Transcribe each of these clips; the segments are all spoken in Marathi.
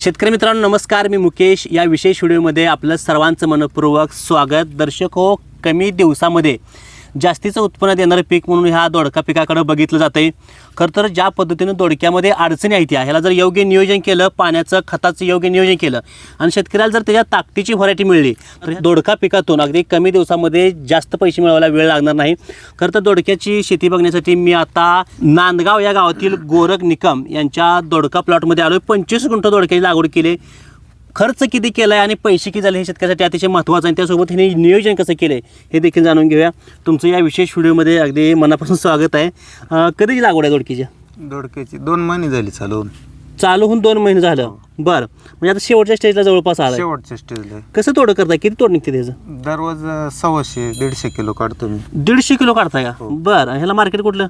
शेतकरी मित्रांनो नमस्कार. मी मुकेश. या विशेष व्हिडिओमध्ये आपलं सर्वांचं मनपूर्वक स्वागत. दर्शक हो कमी दिवसामध्ये जास्तीचं उत्पन्न देणारं पीक म्हणून ह्या दोडका पिकाकडे बघितलं जातं आहे खरं तर ज्या पद्धतीनं दोडक्यामध्ये अडचणी आहेत या ह्याला जर योग्य नियोजन केलं पाण्याचं खताचं योग्य नियोजन केलं आणि शेतकऱ्याला जर त्याच्या ताकदीची व्हरायटी मिळली तर दोडका पिकातून अगदी कमी दिवसामध्ये जास्त पैसे मिळवायला वेळ लागणार नाही. खरं तर दोडक्याची शेती बघण्यासाठी मी आता नांदगाव या गावातील गोरख निकम यांच्या दोडका प्लॉटमध्ये आलो पंचवीस गुंठ दोडक्याची लागवड केली. खर्च किती केला आहे आणि पैसे किती झाले हे शेतकऱ्यासाठी अतिशय महत्त्वाचं आहे. आणि त्यासोबत हे नियोजन कसं केलं आहे हे देखील जाणून घेऊया. तुमचं या विशेष व्हिडिओमध्ये अगदी मनापासून स्वागत आहे. कधीची लागवड आहे दोडकीच्या दोडक्याची दोन महिने झाली चालवून चालू. होऊन दोन महिने झालं. बरं. म्हणजे आता शेवटच्या स्टेजला जवळपास आला शेवटच्या स्टेजला कसं तोडं करताय? किती तोड निघते त्याचं? दररोज सव्वाशे दीडशे किलो काढतो मी. दीडशे किलो काढताय का? बरं. ह्याला मार्केट कुठलं?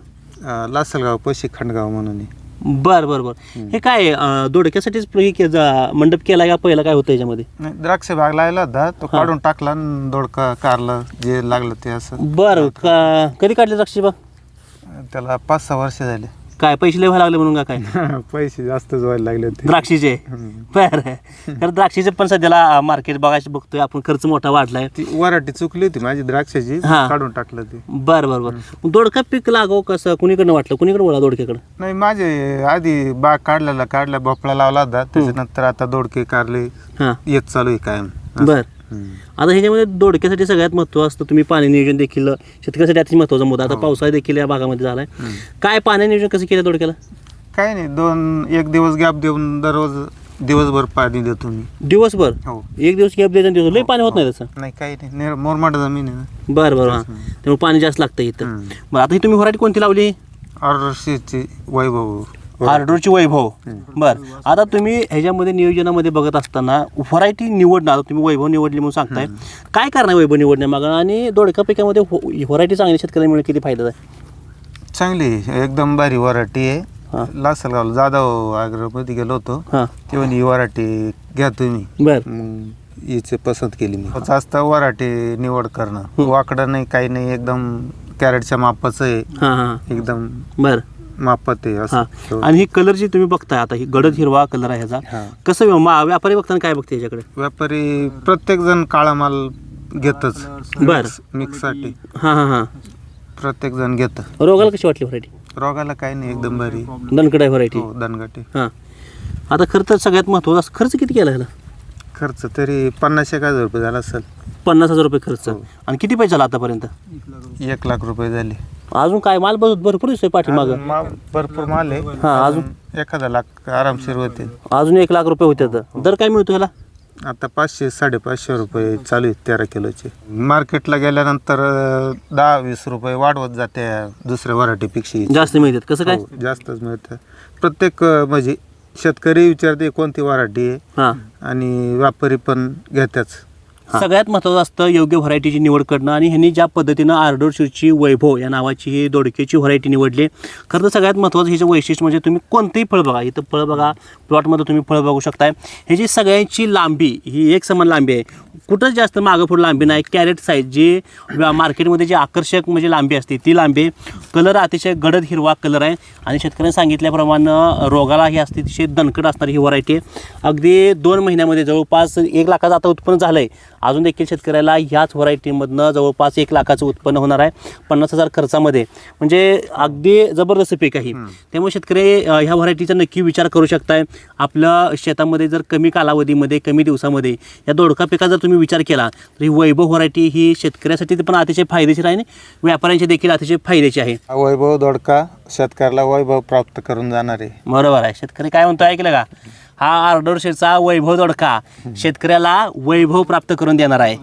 लासलगाव पशी खंडगाव म्हणून. बरं बरं बरं. हे काय अं, दोडक्यासाठीच हे के- जा- मंडप केला का पहिला काय होतं याच्यामध्ये? नाही द्राक्ष बाग लागला होता तो काढून टाकला आणि दोडका कारला जे लागलं ते असं. बरं का कधी काढले द्राक्षी बा त्याला पाच सहा वर्ष झाले. काय पैसे लय व्हायला लागले म्हणून का काय? पैसे जास्तच व्हायला लागले होते. द्राक्षीचे? बरं. तर द्राक्षीचे पण सध्याला मार्केट बघायचं बघतोय आपण खर्च मोठा वाढलाय. ती वराठी चुकली होती माझी द्राक्षाची हा. काढून टाकलं ते. बरं बरं बरं. मग दोडका पीक लागो कसं? कुणीकडनं वाटलं? कुणीकडे बोला दोडक्याकडं? नाही माझे आधी बाग काढलेला काढला भोपळा लावला होता. त्याच्यानंतर आता दोडके कारले हां. येत चालू आहे कायम. बरं. आता ह्याच्यामध्ये दोडक्यासाठी सगळ्यात महत्त्व असतं तुम्ही पाणी नियोजन देखील शेतकऱ्यासाठी अतिशय महत्त्वाचा मुद्दा. आता पावसाळा देखील या भागामध्ये झालाय. काय पाणी नियोजन कसं केलं दोडक्याला? काही नाही दोन एक दिवस गॅप देऊन दररोज दिवसभर पाणी देतो मी. दिवसभर? हो. एक दिवस गॅप द्यायचा दिवस लय पाणी होत नाही तसं? नाही काही नाही. निर- मुरमाड जमीन आहे ना. बरं बरं हां. त्यामुळे पाणी जास्त लागतं इथं. हम्म. बरं आता ही तुम्ही व्हरायटी कोणती लावली? ऑर्डरशीची वैभव. ऑर्डरची वैभव. बर. आता तुम्ही ह्याच्यामध्ये नियोजनामध्ये बघत असताना व्हरायटी निवडणार तुम्ही वैभव निवडली म्हणून सांगताय. काय कारण आहे वैभव निवडण्यामागं आणि दोडका पिकामध्ये व्हरायटी चांगली शेतकऱ्याला मिळेल किती फायदा आहे चांगली एकदम भारी वराठी हा. आहे लासलगाव जाधव आग्रामध्ये गेलो होतो. हां. तेव्हा ही वराठी घ्या तुम्ही. बर. मग हिचे पसंत केली मी. जास्त वराठी निवड करणं. वाकडं नाही काही नाही. एकदम कॅरेटच्या मापाचं आहे. हां हां. एकदम बर. मापात आहे हां. असं आणि ही कलर जी तुम्ही बघताय आता ही गडद हिरवा कलर आहे ह्याचा. हा. कसं व्य- मा- व्यापारी बघताना काय बघते ह्याच्याकडे व्यापारी प्रत्येक जण काळा माल घेतच. बर. मिक्ससाठी हां हां हां. प्रत्येक जण घेत. रोगाला कशी वाटली व्हरायटी रोगाला काही नाही एकदम भारी. दणकड आहे व्हरायटी हो दणगाटी हां. आता खर्च सगळ्यात महत्त्वाचा असं खर्च किती केला ह्याला? खर्च तरी पन्नास एक हजार रुपये झाला असेल. पन्नास हजार रुपये खर्च. आणि किती पैसे झाला आतापर्यंत? एक लाख रुपये झाले. अजून काय? माल बस भरपूर दिसतोय पाठीमागं. अजून मा- भरपूर माल आहे. हा, अजून एखादा लाख आरामशीर होते. अजून एक लाख रुपये होते तर दर काय मिळतो ह्याला आता पाचशे साडेपाचशे रुपये चालू आहेत तेरा किलोचे. मार्केटला गेल्यानंतर अं, दहा वीस रुपये वाढवत जाते दुसऱ्या वराठीपेक्षा जास्त मिळतात. कसं काय? हो, जास्तच मिळतं. प्रत्येक अं, म्हणजे शेतकरी विचारते कोणती वराठी आहे? हां. आणि व्यापारी पण घेत्याच. सगळ्यात महत्त्वाचं असतं योग्य व्हरायटीची निवड करणं आणि ह्यांनी ज्या पद्धतीनं आर्डोरशिरची वैभव या नावाची ही दोडक्याची व्हरायटी निवडली खरं तर सगळ्यात महत्त्वाचं ह्याचं वैशिष्ट्य म्हणजे तुम्ही कोणतेही फळ बघा इथं फळ बघा प्लॉटमध्ये तुम्ही फळ बघू शकताय. ह्याची सगळ्यांची लांबी ही एक समान लांबी आहे. कुठंच जास्त मागं पुढं लांबी नाही. कॅरेट साईज जी मार्केटमध्ये जी आकर्षक म्हणजे लांबी असते ती लांबी. कलर अतिशय गडद हिरवा कलर आहे. आणि शेतकऱ्यांनी सांगितल्याप्रमाणे रोगाला ही असते अतिशय दणकट असणारी ही व्हरायटी आहे. अगदी दोन महिन्यामध्ये जवळपास एक लाखाचं आता उत्पन्न झालं आहे अजून देखील शेतकऱ्याला ह्याच व्हरायटीमधनं जवळपास एक लाखाचं उत्पन्न होणार आहे. पन्नास हजार खर्चामध्ये. म्हणजे अगदी जबरदस्त पीक आहे. त्यामुळे शेतकरी ह्या व्हरायटीचा नक्की विचार करू शकताय. आपल्या शेतामध्ये जर कमी कालावधीमध्ये कमी दिवसामध्ये या दोडका पिकाचा जर तुम्ही विचार केला तर ही वैभव व्हरायटी ही शेतकऱ्यासाठी पण अतिशय फायदेशीर आहे आणि व्यापाऱ्यांच्या देखील अतिशय फायद्याची आहे. हा वैभव दोडका शेतकऱ्याला वैभव प्राप्त करून जाणार आहे. बरोबर आहे. शेतकरी काय म्हणतो ऐकलं का? हा आर्डोरशेचा वैभव दोडका शेतकऱ्याला वैभव प्राप्त करून देणार आहे.